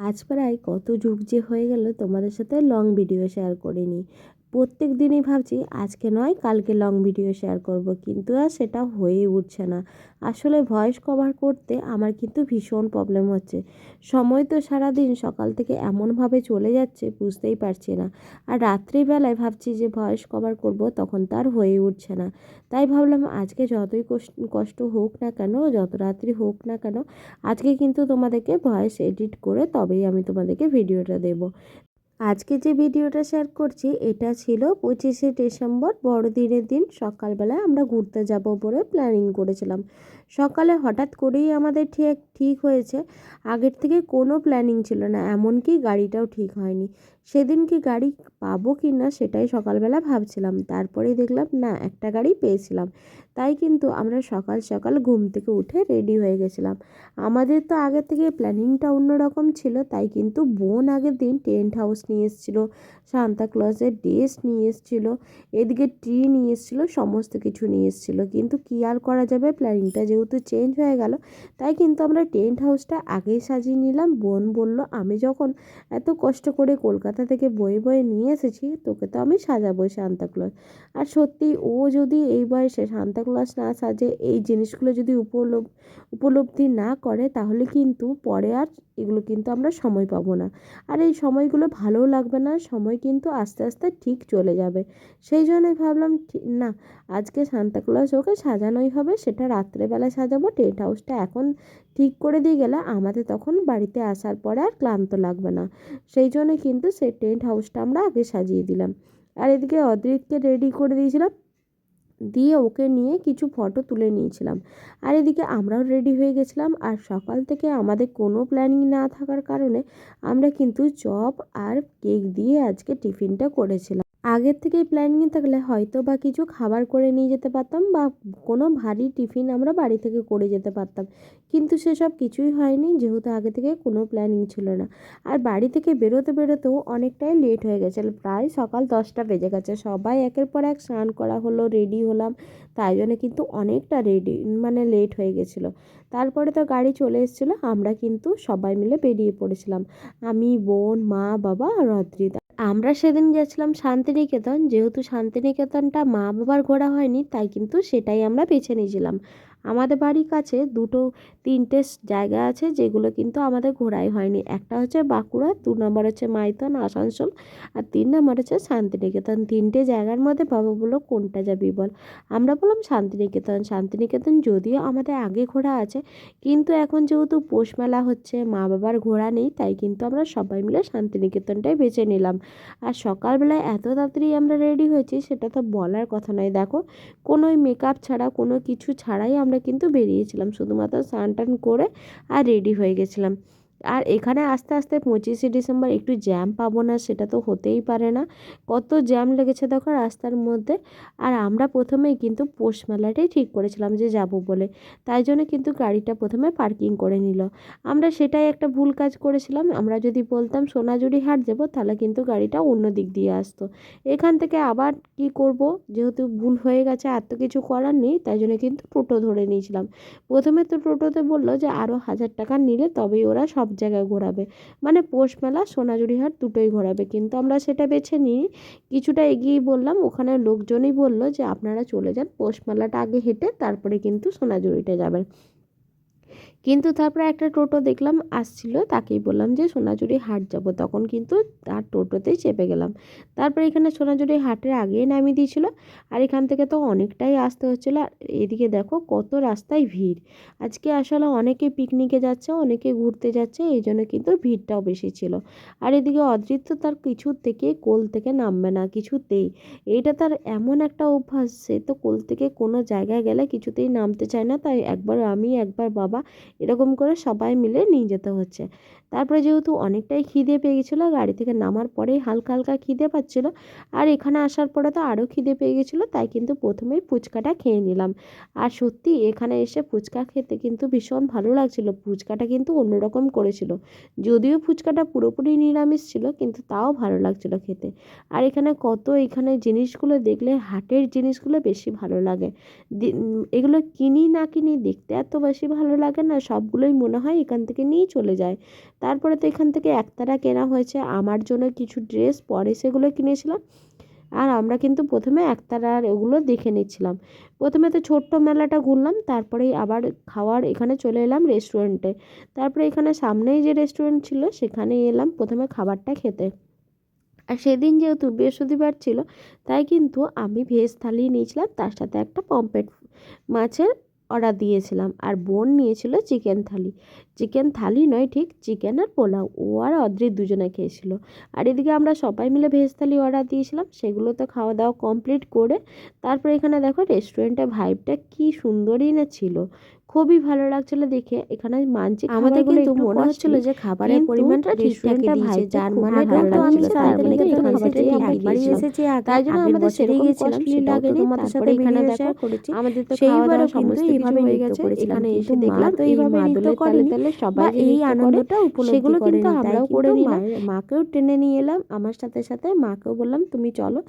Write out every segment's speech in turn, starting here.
আজ প্রায় কত যুগ যে হয়ে গেল তোমাদের সাথে লং ভিডিও শেয়ার করিনি। প্রত্যেক দিনই ভাবছি, আজকে নয়, কালকে লং ভিডিও শেয়ার করব। কিন্তু আর সেটা হয়ে উঠছে না। আসলে ভয়েস কভার করতে আমার কিন্তু ভীষণ প্রবলেম হচ্ছে। সময় তো সারাদিন সকাল থেকে এমনভাবে চলে যাচ্ছে, বুঝতেই পারছি না। আর রাত্রিবেলায় ভাবছি যে ভয়েস কভার করব, তখন তার হয়ে উঠছে না। তাই ভাবলাম আজকে যতই কষ্ট হোক না কেন, যত রাত্রি হোক না কেন, আজকে কিন্তু তোমাদেরকে ভয়েস এডিট করে তবেই আমি তোমাদেরকে ভিডিওটা দেব। আজকে যে ভিডিওটা শেয়ার করছি, এটা ছিল পঁচিশে ডিসেম্বর বড়দিনের দিন। সকালবেলায় আমরা ঘুরতে যাব বলে প্ল্যানিং করেছিলাম। সকালে হঠাৎ করেই আমাদের ঠিক ঠিক হয়েছে। আগের থেকে কোনো প্ল্যানিং ছিল না, এমনকি গাড়িটাও ঠিক হয়নি। সেদিন কি গাড়ি পাবো কি না সেটাই সকালবেলা ভাবছিলাম। তারপরেই দেখলাম, না, একটা গাড়ি পেয়েছিলাম। তাই কিন্তু আমরা সকাল সকাল ঘুম থেকে উঠে রেডি হয়ে গেছিলাম। আমাদের তো আগে থেকে প্ল্যানিংটা অন্যরকম ছিল, তাই কিন্তু বোন আগের দিন টেন্ট হাউস নিয়ে এসেছিল সান্তাক্লজের ড্রেস নিয়ে এসেছিল, এদিকে ট্রি নিয়ে এসেছিল, সমস্ত কিছু নিয়ে এসেছিল। কিন্তু কী আর করা যাবে? প্ল্যানিংটা যেহেতু চেঞ্জ হয়ে গেল, তাই কিন্তু আমরা টেন্ট হাউসটা আগেই সাজিয়ে নিলাম। বোন বলল, আমি যখন এত কষ্ট করে কলকাতা থেকে বয়ে বয়ে নিয়ে এসেছি, তোকে তো আমি সাজাবোই সান্তাক্লজ আর সত্যি ও যদি এই বয়সে সান্তাক্লজ না সাজে, এই জিনিসগুলো যদি উপলব, উপলব্ধি না করে, তাহলে কিন্তু পরে আর এগুলো কিন্তু আমরা সময় পাবো না। আর এই সময়গুলো ভালোও লাগবে না, সময় কিন্তু আস্তে আস্তে ঠিক চলে যাবে। সেই জন্যই ভাবলাম না, আজকে সান্তাক্লজ ওকে সাজানোই হবে, সেটা রাত্রেবেলা সাজাবো, টেন্ট হাউসটা এখন ঠিক করে দিয়ে গেলে আমাদের তখন বাড়িতে আসার পরে আর ক্লান্ত লাগবে না। সেই জন্য কিন্তু সেই টেন্ট হাউসটা আমরা আগে সাজিয়ে দিলাম। আর এদিকে অদ্রিতকে রেডি করে দিয়েছিলাম দিয়ে ওকে নিয়ে কিছু ফটো তুলে নিয়েছিলাম। আর এদিকে আমরাও রেডি হয়ে গেছিলাম। আর সকাল থেকে আমাদের কোনো প্ল্যানিং না থাকার কারণে আমরা কিন্তু চপ আর কেক দিয়ে আজকে টিফিনটা করেছিলাম। আগের থেকেই প্ল্যানিং থাকলে হয়তো বা কিছু খাবার করে নিয়ে যেতে পারতাম বা কোনো ভারী টিফিন আমরা বাড়ি থেকে করে যেতে পারতাম। কিন্তু সেসব কিছুই হয়নি, যেহেতু আগে থেকে কোনো প্ল্যানিং ছিল না। আর বাড়ি থেকে বেরোতে বেরোতেও অনেকটাই লেট হয়ে গেছে, প্রায় সকাল দশটা বেজে গেছে। সবাই একের পর এক স্নান করা হলো রেডি হলাম। তাই জন্য কিন্তু অনেকটা রেডি মানে লেট হয়ে গেছিল। তারপরে তো গাড়ি চলে এসেছিল, আমরা কিন্তু সবাই মিলে বেরিয়ে পড়েছিলাম। আমি, বোন, মা, বাবা আর অদ্রিতা। আমরা সেদিন গেছিলাম শান্তিনিকেতন। যেহেতু শান্তিনিকেতনটা মা বাবার ঘোরা হয়নি, তাই কিন্তু সেটাই আমরা বেছে নিয়েছিলাম। আমাদের বাড়ির কাছে দুটো, তিনটে জায়গা আছে যেগুলো কিন্তু আমাদের ঘোরাই হয়নি। একটা হচ্ছে বাঁকুড়া, দু নম্বর হচ্ছে মাইথন, আসানসোল আর তিন নম্বর হচ্ছে শান্তিনিকেতন। তিনটে জায়গার মধ্যে বাবা বলল কোনটা যাবি বল। আমরা বললাম শান্তিনিকেতন। শান্তিনিকেতন যদিও আমাদের আগে ঘোরা আছে, কিন্তু এখন যেহেতু পৌষ মেলা হচ্ছে, মা বাবার ঘোরা নেই, তাই কিন্তু আমরা সবাই মিলে শান্তিনিকেতনটাই বেছে নিলাম। আর সকালবেলায় এত তাড়াতাড়ি আমরা রেডি হয়েছি, সেটা তো বলার কথা নয়। দেখো কোনো মেকআপ ছাড়া, কোনো কিছু ছাড়াই আমরা কিন্তু বেরিয়েছিলাম। শুধুমাত্র স্নান টান করে আর রেডি হয়ে গেছিলাম। আর এখানে আস্তে আস্তে পঁচিশে ডিসেম্বর একটু জ্যাম পাবো না, সেটা তো হতেই পারে না। কত জ্যাম লেগেছে দেখো রাস্তার মধ্যে। আর আমরা প্রথমেই কিন্তু পৌষ মেলাটাই ঠিক করেছিলাম যে যাব বলে। তাই জন্য কিন্তু গাড়িটা প্রথমে পার্কিং করে নিল। আমরা সেটাই একটা ভুল কাজ করেছিলাম। আমরা যদি বলতাম, সোনাঝুরি হাট যাব, তাহলে কিন্তু গাড়িটা অন্য দিক দিয়ে আসতো। এখান থেকে আবার কি করব? যেহেতু ভুল হয়ে গেছে, আর তো কিছু করার নেই, তাই জন্য কিন্তু টোটো ধরে নিয়েছিলাম। প্রথমে তো টোটোতে বলল যে আরও হাজার টাকা নিলে তবেই ওরা সব জায়গায় ঘোরাবে। মানে পৌষ মেলা সোনাঝুরি হাট দুটোই ঘোরাবে। কিন্তু আমরা সেটা বেছে নিই, কিছুটা এগিয়ে বললাম ওখানে লোকজনই বলল যে, আপনারা চলে যান, পৌষ মেলাটা আগে হেঁটে তারপরে কিন্তু সোনাঝুরিটা যাবেন। কিন্তু তারপরে একটা টোটো দেখলাম, আসছিল, তাকেই বললাম যে, সোনাঝুরি হাট যাব। তখন কিন্তু তার টোটোতেই চেপে গেলাম। তারপরে এখানে সোনাঝুরি হাটের আগেই নামিয়ে দিয়েছিল। আর এখান থেকে তো অনেকটাই আসতে হচ্ছিল। আর এদিকে দেখো কত রাস্তায় ভিড়। আজকে আসলে অনেকে পিকনিকে যাচ্ছে, অনেকে ঘুরতে যাচ্ছে, এই জন্য কিন্তু ভিড়টাও বেশি ছিল। আর এদিকে অদৃত্য তার কিছু থেকে কোল থেকে নামবে না, কিছুতেই। এইটা তার এমন একটা অভ্যাস, সে তো কোল থেকে কোনো জায়গায় গেলে কিছুতেই নামতে চায় না। তাই একবার আমি, একবার বাবা এরকম করে সবাই মিলে নিয়ে যেতে হচ্ছে। তারপরে যেহেতু অনেকটাই খিদে পেয়ে গেছিল, গাড়ি থেকে নামার পরেই হালকা হালকা খিদে পাচ্ছিল, আর এখানে আসার পরে তো আরও খিদে পেয়ে গেছিল, তাই কিন্তু প্রথমেই ফুচকাটা খেয়ে নিলাম। আর সত্যি এখানে এসে ফুচকা খেতে কিন্তু ভীষণ ভালো লাগছিল, ফুচকাটা কিন্তু অন্যরকম করেছিল। যদিও ফুচকাটা পুরোপুরি নিরামিষ ছিল, কিন্তু তাও ভালো লাগছিল খেতে। আর এখানে কত এখানে জিনিসগুলো দেখলে হাটের জিনিসগুলো বেশি ভালো লাগে। এগুলো কিনি না কিনি দেখতে এত বেশি ভালো লাগে না সবগুলোই মনে হয় এখান থেকে নিয়েই চলে যায়। তারপরে তো এখান থেকে একতারা কেনা হয়েছে। আমার জন্য কিছু ড্রেস পরে সেগুলো কিনেছিলাম। আর আমরা কিন্তু প্রথমে একতারার ওগুলো দেখে নিচ্ছিলাম। প্রথমে তো ছোট্ট মেলাটা ঘুরলাম তারপরেই আবার খাওয়ার এখানে চলে এলাম রেস্টুরেন্টে তারপরে এখানে সামনেই যে রেস্টুরেন্ট ছিল সেখানে এলাম প্রথমে খাবারটা খেতে। আর সেদিন যেহেতু বৃহস্পতিবার ছিল, তাই কিন্তু আমি ভেজ থালি নিয়েছিলাম, তার সাথে একটা পম্পেট মাছের অর্ডার দিয়েছিলাম। আর বোন নিয়েছিল চিকেন থালি। চিকেন থালি নয় ঠিক চিকেন আর পোলাও। ও আর অদ্রিত দুজনে খেয়েছিল। আর এদিকে আমরা সবাই মিলে ভেজ থালি অর্ডার দিয়েছিলাম। সেগুলো তো খাওয়া দাওয়া কমপ্লিট করে তারপরে এখানে দেখো রেস্টুরেন্টের ভাইবটা কি সুন্দরই না ছিল। খুবই ভালো লাগছিল দেখে। এখানে মানছি আমাদের কিন্তু মনে হচ্ছিল যে খাবারের পরিমাণটা ঠিকঠাক দিয়েছে যার মানে ভালো লাগছিল। তার মানে একবারই। তাই জন্য আমাদের সেটাও তো লাগেনি। তারপরে এখানে দেখো আমাদের তো খাওয়া দাওয়া সমস্ত এইভাবে নৃত্য করেছিলাম। এসে দেখলাম তো এইভাবে নৃত্য তালে তালে সবাই এই আনন্দটা উপলব্ধি সেগুলো কিন্তু আমরাও করে নিলাম। মাকেও টেনে নিয়ে এলাম আমার সাথে সাথে মাকেও বললাম তুমি চলো।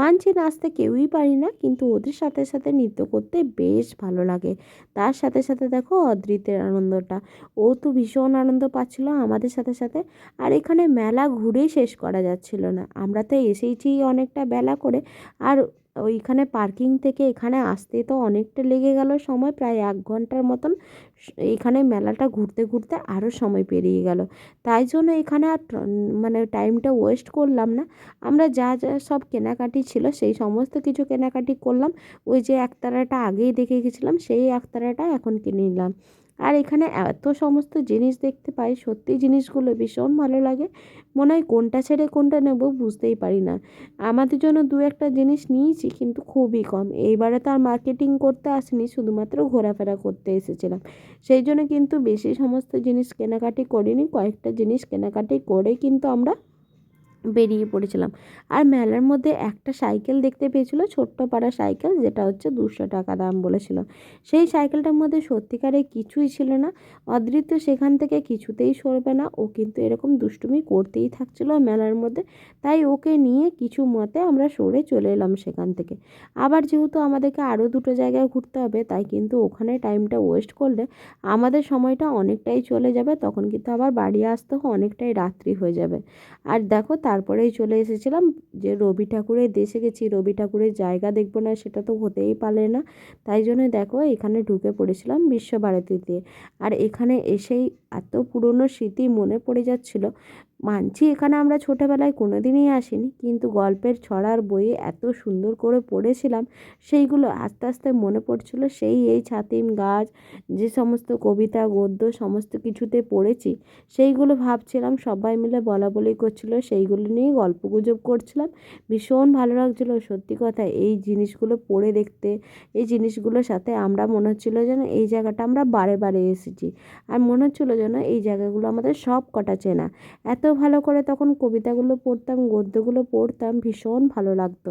মানছি নাচতে কেউই পারি না কিন্তু ওদের সাথে সাথে নৃত্য করতে বেশ ভালো লাগে। তার সাথে সাথে দেখো অদ্রিতের আনন্দটা। ও তো ভীষণ আনন্দ পাচ্ছিল আমাদের সাথে সাথে। আর এখানে মেলা ঘুরে শেষ করা যাচ্ছিল না। আমরা তো এসেইছি অনেকটা বেলা করে। আর ওইখানে পার্কিং থেকে এখানে আসতে তো অনেকটা লেগে গেল সময়, প্রায় এক ঘণ্টার মতন। এইখানে মেলাটা ঘুরতে ঘুরতে আরও সময় পেরিয়ে গেল। তাই জন্য এখানে আর মানে টাইমটা ওয়েস্ট করলাম না। আমরা যা যা সব কেনাকাটি ছিল সেই সমস্ত কিছু কেনাকাটি করলাম। ওই যে একতারাটা আগেই দেখে গেছিলাম, সেই একতারাটা এখন কিনে নিলাম। আর এখানে এত সমস্ত জিনিস দেখতে পাই সত্যি জিনিসগুলো ভীষণ ভালো লাগে। মনে হয় কোনটা ছেড়ে কোনটা নেব বুঝতেই পারি না। আমাদের জন্য দু একটা জিনিস নিয়েছি কিন্তু খুবই কম। এইবারে তো আর মার্কেটিং করতে আসিনি, শুধুমাত্র ঘোরাফেরা করতে এসেছিলাম। সেই জন্য কিন্তু বেশি সমস্ত জিনিস কেনাকাটি করিনি। কয়েকটা জিনিস কেনাকাটি করে কিন্তু আমরা বেরিয়ে পড়েছিলাম। আর মেলার মধ্যে একটা সাইকেল দেখতে পেয়েছিল, ছোট্ট পাড়া সাইকেল, যেটা হচ্ছে দুশো টাকা দাম বলেছিল। সেই সাইকেলটার মধ্যে সত্যিকারে কিছুই ছিল না। অদৃত্য সেখান থেকে কিছুতেই সরবে না। ও কিন্তু এরকম দুষ্টুমি করতেই থাকছিল মেলার মধ্যে। তাই ওকে নিয়ে কিছু মতে আমরা সরে চলে এলাম সেখান থেকে। আবার যেহেতু আমাদেরকে আরও দুটো জায়গায় ঘুরতে হবে, তাই কিন্তু ওখানে টাইমটা ওয়েস্ট করলে আমাদের সময়টা অনেকটাই চলে যাবে। তখন কিন্তু আবার বাড়ি আসতে অনেকটাই রাত্রি হয়ে যাবে। আর দেখো তারপরেই চলে এসেছিলাম যে রবি ঠাকুরের দেশে গেছি, রবি ঠাকুরের জায়গা দেখব না, সেটা তো হতেই পারে না। তাই জন্য দেখো এখানে ঢুকে পড়েছিলাম বিশ্বভারতীতে আর এখানে এসেই এত পুরনো স্মৃতি মনে পড়ে যাচ্ছিল। মানছি এখানে আমরা ছোটোবেলায় কোনো দিনই আসিনি, কিন্তু গল্পের ছড়ার বইয়ে এত সুন্দর করে পড়েছিলাম, সেইগুলো আস্তে আস্তে মনে পড়ছিল। সেই এই ছাতিম গাছ, যে সমস্ত কবিতা, গদ্য সমস্ত কিছুতে পড়েছি, সেইগুলো ভাবছিলাম, সবাই মিলে বলা বলি করছিল, সেইগুলো নিয়েই গল্প গুজব করছিলাম। ভীষণ ভালো লাগছিল, সত্যি কথা, এই জিনিসগুলো পড়ে দেখতে, এই জিনিসগুলোর সাথে আমরা মনে হচ্ছিল যেন এই জায়গাটা আমরা বারে বারে এসেছি, আর মনে হচ্ছিল যেন এই জায়গাগুলো আমাদের সব কটা চেনা। এত ভালো করে তখন কবিতাগুলো পড়তাম, গদ্যগুলো পড়তাম, ভীষণ ভালো লাগতো।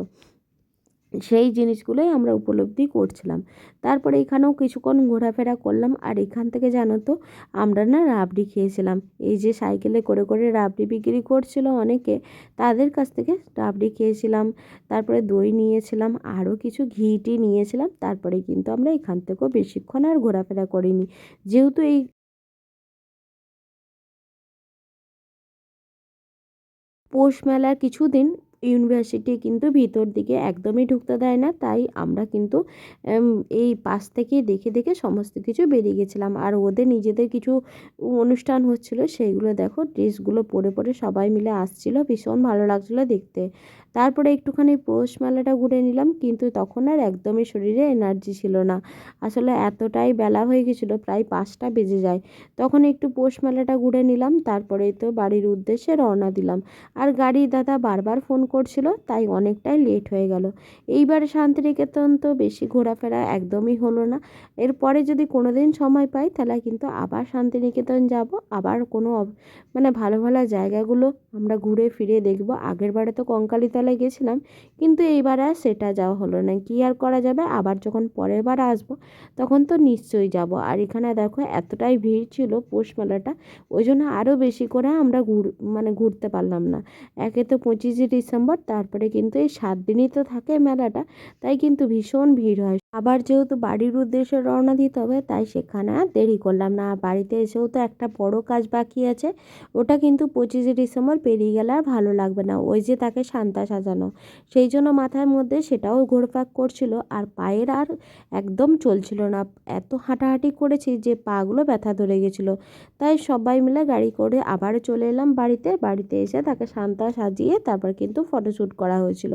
সেই জিনিসগুলোই আমরা উপলব্ধি করছিলাম। তারপরে এখানেও কিছুক্ষণ ঘোরাফেরা করলাম আর এখান থেকে জানো তো, আমরা না রাবড়ি খেয়েছিলাম। এই যে সাইকেলে করে করে রাবড়ি বিক্রি করছিল অনেকে, তাদের কাছ থেকে রাবড়ি খেয়েছিলাম। তারপরে দই নিয়েছিলাম, আরও কিছু ঘি টি নিয়েছিলাম। তারপরে কিন্তু আমরা এখান থেকেও বেশিক্ষণ আর ঘোরাফেরা করিনি। যেহেতু এই পৌষ মেলার কিছুদিন ইউনিভার্সিটি কিন্তু ভিতর দিকে একদমই ঢুকতে দেয় না। তাই আমরা কিন্তু এই পাশ থেকে দেখে দেখে সমস্ত কিছু বেরিয়ে গেছিলাম। আর ওদের নিজেদের কিছু অনুষ্ঠান হচ্ছিল সেইগুলো দেখো, ড্রেসগুলো পরে পরে সবাই মিলে আসছিল। ভীষণ ভালো লাগছিল দেখতে। তারপরে একটুখানি পৌষ মেলাটা ঘুরে নিলাম, কিন্তু তখন আর একদমই শরীরে এনার্জি ছিল না। আসলে এতটাই বেলা হয়ে গেছিল, প্রায় পাঁচটা বেজে যায়। তখন একটু পৌষ মেলাটা ঘুরে নিলাম, তারপরে তো বাড়ির উদ্দেশ্যে রওনা দিলাম। আর গাড়ি দাদা বারবার ফোন করছিল, তাই অনেকটাই লেট হয়ে গেল। এইবার শান্তিনিকেতন তো বেশি ঘোরাফেরা একদমই হলো না। এরপরে যদি কোনো দিন সময় পাই, তাহলে কিন্তু আবার শান্তিনিকেতন যাব। আবার কোনো মানে ভালো ভালো জায়গাগুলো আমরা ঘুরে ফিরে দেখব। আগের বারে তো কঙ্কালীতলায় গেছিলাম, কিন্তু এইবার আর সেটা যাওয়া হলো না। কি আর করা যাবে? আবার যখন পরের বার আসব, তখন তো নিশ্চয়ই যাব। আর এখানে দেখো এতটাই ভিড় ছিল পৌষ মেলাটা, ওই জন্য আরও বেশি করে আমরা ঘুর মানে ঘুরতে পারলাম না। একে তো পঁচিশে ডিসেম্বর, তারপরে কিন্তু এই সাত দিনই তো থাকে মেলাটা, তাই কিন্তু ভীষণ ভিড় হয়। আবার যেহেতু বাড়ির উদ্দেশ্যে রওনা দিতে হবে, তাই সেখানে আর দেরি করলাম না। বাড়িতে এসেও তো একটা বড় কাজ বাকি আছে, ওটা কিন্তু পঁচিশে ডিসেম্বর পেরিয়ে গেলে আর ভালো লাগবে না। ওই যে তাকে শান্তা সাজানো, সেই জন্য মাথার মধ্যে সেটাও ঘোরপাক করছিল, আর পায়ের আর একদম চলছিল না। এত হাঁটাহাঁটি করেছি যে পাগুলো ব্যথা ধরে গেছিল। তাই সবাই মিলে গাড়ি করে আবার চলে এলাম বাড়িতে। বাড়িতে এসে তাকে সান্তা সাজিয়ে তারপর কিন্তু ফটোশ্যুট করা হয়েছিল।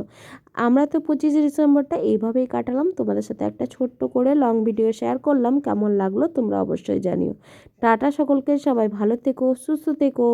আমরা তো পঁচিশে ডিসেম্বরটা এইভাবেই কাটালাম। তোমাদের সাথে একটা ছোট্ট করে লং ভিডিও শেয়ার করলাম। কেমন লাগল তোমরা অবশ্যই জানিও। টাটা সকলকে, সবাই ভালো থেকো, সুস্থ থেকো।